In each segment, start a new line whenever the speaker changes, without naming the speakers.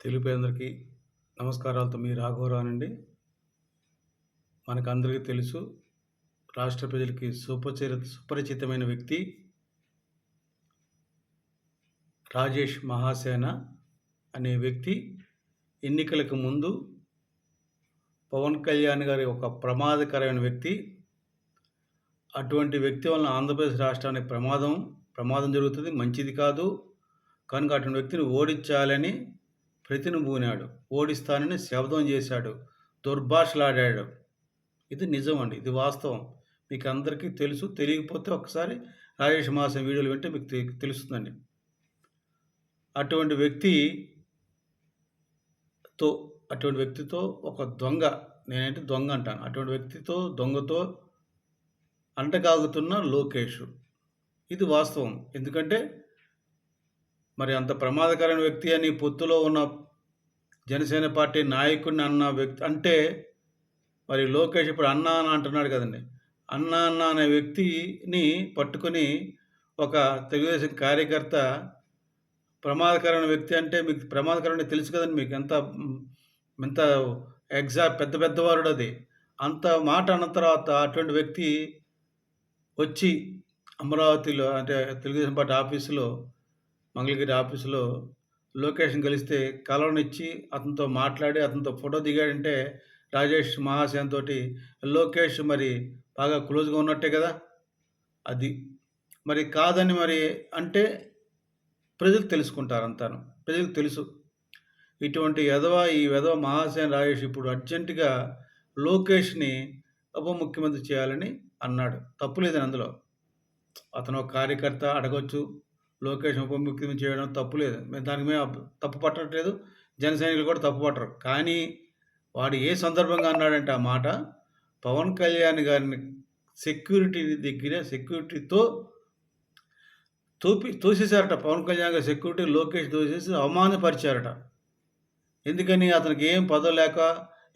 తెలుగు అందరికీ నమస్కారాలతో మీ రాఘవరానండి మనకందరికీ తెలుసు రాష్ట్ర ప్రజలకి సుపచరి సుపరిచితమైన వ్యక్తి రాజేష్ మహాసేన అనే వ్యక్తి. ఎన్నికలకు ముందు పవన్ కళ్యాణ్ గారి ఒక ప్రమాదకరమైన వ్యక్తి. అటువంటి వ్యక్తి వలన ఆంధ్రప్రదేశ్ రాష్ట్రానికి ప్రమాదం ప్రమాదం జరుగుతుంది మంచిది కాదు. కనుక అటువంటి వ్యక్తిని ఓడించాలని ప్రతినుబూనాడు ఓడిస్తానని శబ్దం చేశాడు దుర్భాషలాడాడు. ఇది నిజం అండి ఇది వాస్తవం. మీకు అందరికీ తెలుసు తెలియకపోతే ఒకసారి రాజేష్ మాసం వీడియోలు వింటే మీకు తెలుస్తుందండి. అటువంటి వ్యక్తితో అటువంటి వ్యక్తితో ఒక దొంగ నేనంటే దొంగ అంటాను. అటువంటి వ్యక్తితో దొంగతో అంటకాగుతున్న లోకేష్. ఇది వాస్తవం. ఎందుకంటే మరి అంత ప్రమాదకరమైన వ్యక్తి అని పొత్తులో ఉన్న జనసేన పార్టీ నాయకుడిని అన్న వ్యక్తి అంటే మరి లోకేష్ ఇప్పుడు అన్న అంటున్నాడు కదండి. అన్న అన్న అనే వ్యక్తిని పట్టుకుని ఒక తెలుగుదేశం కార్యకర్త ప్రమాదకరమైన వ్యక్తి అంటే మీకు ప్రమాదకరమైన తెలుసు కదండి మీకు ఎంత ఎంత ఎగ్జా పెద్ద పెద్దవారుడు అది. అంత మాట అన్న తర్వాత అటువంటి వ్యక్తి వచ్చి అమరావతిలో అంటే తెలుగుదేశం పార్టీ ఆఫీసులో మంగళగిరి ఆఫీసులో లొకేషన్ కలిస్తే కలవనిచ్చి అతనితో మాట్లాడి అతనితో ఫోటో దిగాడంటే రాజేష్ మహాసేన్ తోటి లోకేష్ మరి బాగా క్లోజ్గా ఉన్నట్టే కదా? అది. మరి కాదని మరి అంటే ప్రజలు తెలుసుకుంటారు అంతాను ప్రజలకు తెలుసు. ఇటువంటి ఎదవ ఈ ఎదవ మహాసేన్ రాజేష్ ఇప్పుడు అర్జెంటుగా లోకేష్ని ఉప ముఖ్యమంత్రి చేయాలని అన్నాడు. తప్పు లేదని అందులో. అతను ఒక కార్యకర్త అడగొచ్చు. లోకేష్ ఉప ముఖ్యమంత్రి చేయడం తప్పు లేదు. మేము దానికి మేము తప్పు పట్టట్లేదు. జన సైనికులు కూడా తప్పు పట్టరు. కానీ వాడు ఏ సందర్భంగా అన్నాడంటే ఆ మాట పవన్ కళ్యాణ్ గారిని సెక్యూరిటీ దగ్గర సెక్యూరిటీతో తోపి తోసేశారట. పవన్ కళ్యాణ్ గారి సెక్యూరిటీ లోకేష్ తోసేసి అవమానపరిచారట. ఎందుకని అతనికి ఏం పదవి లేక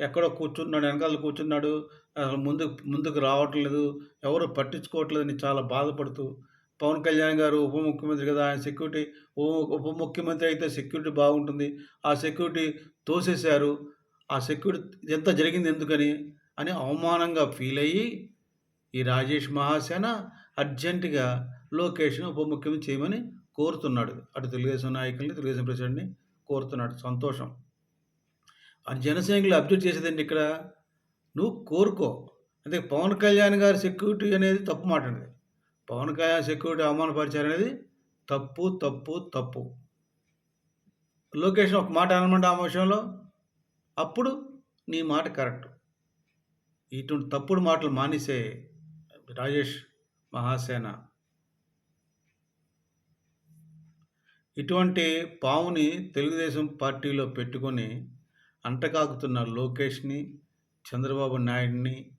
ఎక్కడో కూర్చున్నాడు వెనకాల కూర్చున్నాడు అసలు ముందుకు ముందుకు రావట్లేదు ఎవరు పట్టించుకోవట్లేదని చాలా బాధపడుతూ పవన్ కళ్యాణ్ గారు ఉప ముఖ్యమంత్రి కదా ఆయన సెక్యూరిటీ ఉప ముఖ్యమంత్రి అయితే సెక్యూరిటీ బాగుంటుంది. ఆ సెక్యూరిటీ తోసేశారు. ఆ సెక్యూరిటీ ఎంత జరిగింది ఎందుకని అని అవమానంగా ఫీల్ అయ్యి ఈ రాజేష్ మహాసేన అర్జెంటుగా లోకేష్ను ఉప ముఖ్యమంత్రి చేయమని కోరుతున్నాడు. అటు తెలుగుదేశం నాయకుల్ని తెలుగుదేశం ప్రెసిడెంట్ని కోరుతున్నాడు. సంతోషం. ఆ జనసైనికులు అబ్జెక్ట్ చేసేదండి ఇక్కడ. నువ్వు కోరుకో. అంటే పవన్ కళ్యాణ్ గారి సెక్యూరిటీ అనేది తప్పు మాట అండి. పవన్ కళ్యాణ్ సెక్యూరిటీ అవమానపరిచారనేది తప్పు తప్పు తప్పు. లోకేష్ ఒక మాట అనమాట ఆ విషయంలో అప్పుడు నీ మాట కరెక్ట్. ఇటువంటి తప్పుడు మాటలు మానేసే రాజేష్ మహాసేన. ఇటువంటి పావుని తెలుగుదేశం పార్టీలో పెట్టుకొని అంటకాకుతున్న లోకేష్ని చంద్రబాబు నాయుడిని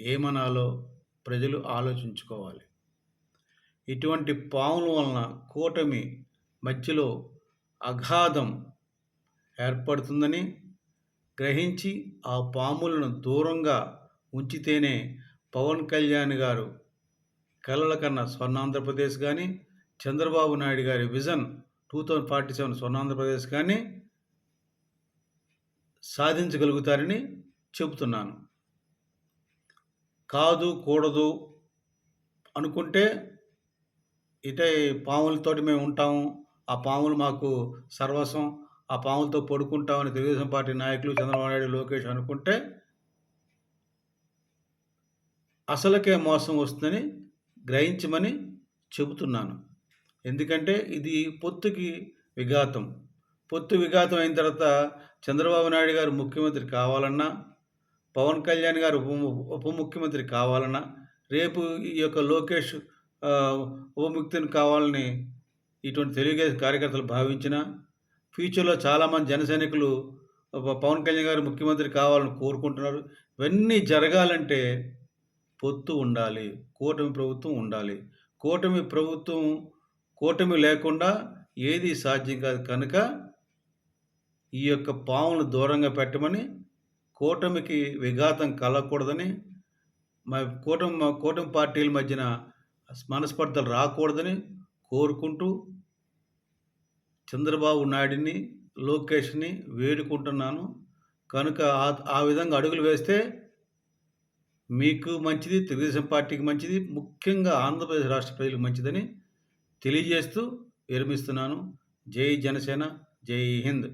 ఏమనాలో ప్రజలు ఆలోచించుకోవాలి. ఇటువంటి పాముల వలన కూటమి మధ్యలో అగాధం ఏర్పడుతుందని గ్రహించి ఆ పాములను దూరంగా ఉంచితేనే పవన్ కళ్యాణ్ గారు కలల కన్నా స్వర్ణాంధ్రప్రదేశ్ కానీ చంద్రబాబు నాయుడు గారి vision two thousand forty seven Swarna Andhra Pradesh కానీ సాధించగలుగుతారని చెబుతున్నాను. కాదు కూడదు అనుకుంటే ఇటే పాములతోటి మేము ఉంటాము. ఆ పాములు మాకు సర్వస్వం. ఆ పాములతో పడుకుంటామని తెలుగుదేశం పార్టీ నాయకులు చంద్రబాబు నాయుడు లోకేష్ అనుకుంటే అసలుకే మోసం వస్తుందని గ్రహించమని చెబుతున్నాను. ఎందుకంటే ఇది పొత్తుకి విఘాతం. పొత్తు విఘాతం అయిన తర్వాత చంద్రబాబు నాయుడు గారు ముఖ్యమంత్రి కావాలన్నా పవన్ కళ్యాణ్ గారు ఉప ఉప ముఖ్యమంత్రి కావాలన్నా రేపు ఈ యొక్క లోకేష్ ఉపముక్తిని కావాలని ఇటువంటి తెలుగుదేశం కార్యకర్తలు భావించిన ఫ్యూచర్లో చాలామంది జనసైనికులు పవన్ కళ్యాణ్ గారు ముఖ్యమంత్రి కావాలని కోరుకుంటున్నారు. ఇవన్నీ జరగాలంటే పొత్తు ఉండాలి. కూటమి ప్రభుత్వం ఉండాలి. కూటమి ప్రభుత్వం కూటమి లేకుండా ఏది సాధ్యం కాదు కనుక ఈ యొక్క పామును దూరంగా పెట్టమని కూటమికి విఘాతం కలగకూడదని మా కూటమి కూటమి పార్టీల మధ్యన మనస్పర్ధలు రాకూడదని కోరుకుంటూ చంద్రబాబు నాయుడిని లోకేష్‌ని వేడుకుంటున్నాను. కనుక ఆ ఆ విధంగా అడుగులు వేస్తే మీకు మంచిది, తెలుగుదేశం పార్టీకి మంచిది, ముఖ్యంగా ఆంధ్రప్రదేశ్ రాష్ట్ర ప్రజలకు మంచిదని తెలియజేస్తూ విరమిస్తున్నాను. జై జనసేన, జై హింద్.